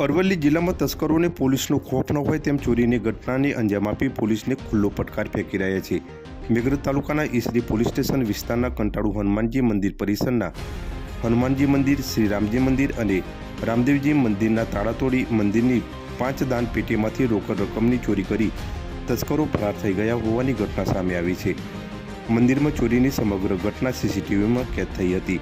અરવલ્લી જિલ્લામાં તસ્કરોને પોલીસનો ખોફ ન હોય તેમ ચોરીની ઘટનાને અંજામ આપી પોલીસને ખુલ્લો પડકાર ફેંકી રહ્યા છે. મેઘરજ તાલુકાના ઈસરી પોલીસ સ્ટેશન વિસ્તારના કંટાળુ હનુમાનજી મંદિર પરિસરના હનુમાનજી મંદિર, શ્રી રામજી મંદિર અને રામદેવજી મંદિરના તાળા તોડી મંદિરની પાંચ દાન પેટીમાંથી રોકડ રકમની ચોરી કરી તસ્કરો ફરાર થઈ ગયા હોવાની ઘટના સામે આવી છે. મંદિરમાં ચોરીની સમગ્ર ઘટના સીસીટીવીમાં કેદ થઈ હતી.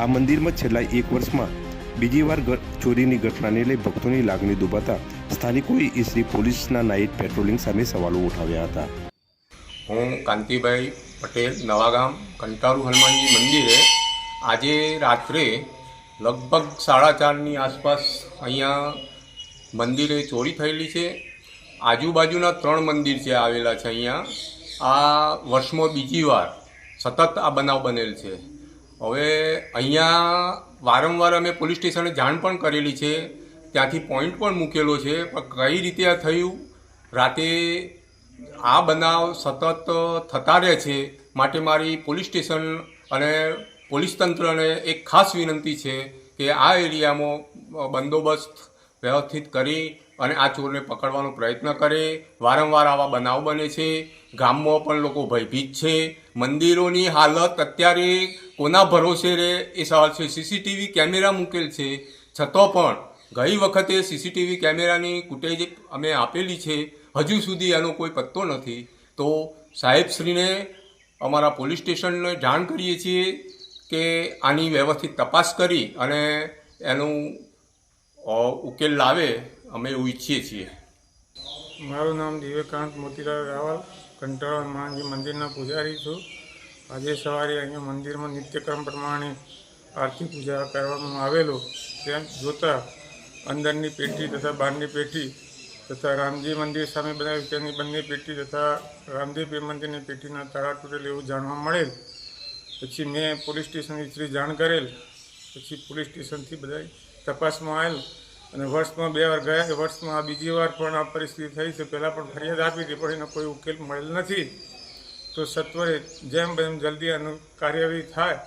આ મંદિરમાં છેલ્લા એક વર્ષમાં બીજી વાર ચોરીની ઘટનાને લઈ ભક્તોની લાગણી દુભાતા સ્થાનિકોએ ઈસરી પોલીસના નાઇટ પેટ્રોલિંગ સામે સવાલો ઉઠાવ્યા હતા. હું કાંતિભાઈ પટેલ, નવાગામ કંટાળુ હનુમાનજી મંદિરે આજે રાત્રે લગભગ સાડા ચારની આસપાસ અહીંયા મંદિરે ચોરી થયેલી છે. આજુબાજુના ત્રણ મંદિર છે આવેલા છે અહીંયા, આ વર્ષમાં બીજી વાર સતત આ બનાવ બનેલ છે. હવે અહીંયા વારંવાર અમે પોલીસ સ્ટેશને જાણ પણ કરેલી છે. ત્યાંથી પોઈન્ટ પણ મૂકેલો છે. પણ કઈ રીતે આ થયું? રાતે આ બનાવ સતત થતા રહે છે માટે મારી પોલીસ સ્ટેશન અને પોલીસ તંત્રને એક ખાસ વિનંતી છે કે આ એરિયામાં બંદોબસ્ત વ્યવસ્થિત કરી અને આ ચોરને પકડવાનો પ્રયત્ન કરે. વારંવાર આવા બનાવ બને છે. ગામમાં પણ લોકો ભયભીત છે. મંદિરોની હાલત અત્યારે કોના ભરોસે રહે એ સવાલ છે. સીસીટીવી કેમેરા મૂકેલ છે. છતાં પણ ગઈ વખતે સીસીટીવી કેમેરાની ફૂટેજ અમે આપેલી છે. હજુ સુધી એનો કોઈ પત્તો નથી. તો સાહેબશ્રીને અમારા પોલીસ સ્ટેશનને જાણ કરીએ છીએ કે આની વ્યવસ્થિત તપાસ કરી અને એનું ઉકેલ લાવે અમે એવું ઈચ્છીએ છીએ. મારું નામ દિવ્યકાંત મોતીલાલ રાવલ. કંટાળા હનુમાનજી મંદિરના પૂજારી છું. આજે સવારે અહીંયા મંદિરમાં નિત્યક્રમ પ્રમાણે આરતી પૂજા કરવામાં આવેલો. ત્યાં જોતાં અંદરની પેટી તથા બહારની પેટી તથા રામજી મંદિર સામે બનાવ્યું તેની બંને પેટી તથા રામદેવ મંદિરની પેટીના તારા તૂટેલ એવું જાણવા મળેલ. પછી મેં પોલીસ સ્ટેશનની ઇસરી જાણ કરેલ. પછી પોલીસ સ્ટેશનથી બધા તપાસમાં આવેલ. અને વર્ષમાં બે વાર ગયા વર્ષમાં આ બીજી વાર પણ આ પરિસ્થિતિ થઈ છે. પહેલાં પણ ફરિયાદ આપી હતી પણ એનો કોઈ ઉકેલ મળેલ નથી. તો સત્વરે જેમ બને જલ્દી આનું કાર્યવાહી થાય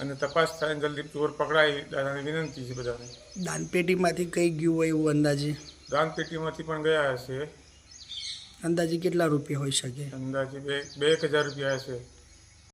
અને તપાસ થાય જલ્દી ચોર પકડાય દાદાની વિનંતી છે બધાને. દાનપેટીમાંથી કઈ ગયું હોય એવું અંદાજે? દાનપેટીમાંથી પણ ગયા હશે. અંદાજે કેટલા રૂપિયા હોઈ શકે? અંદાજે બે બે એક હજાર રૂપિયા હશે.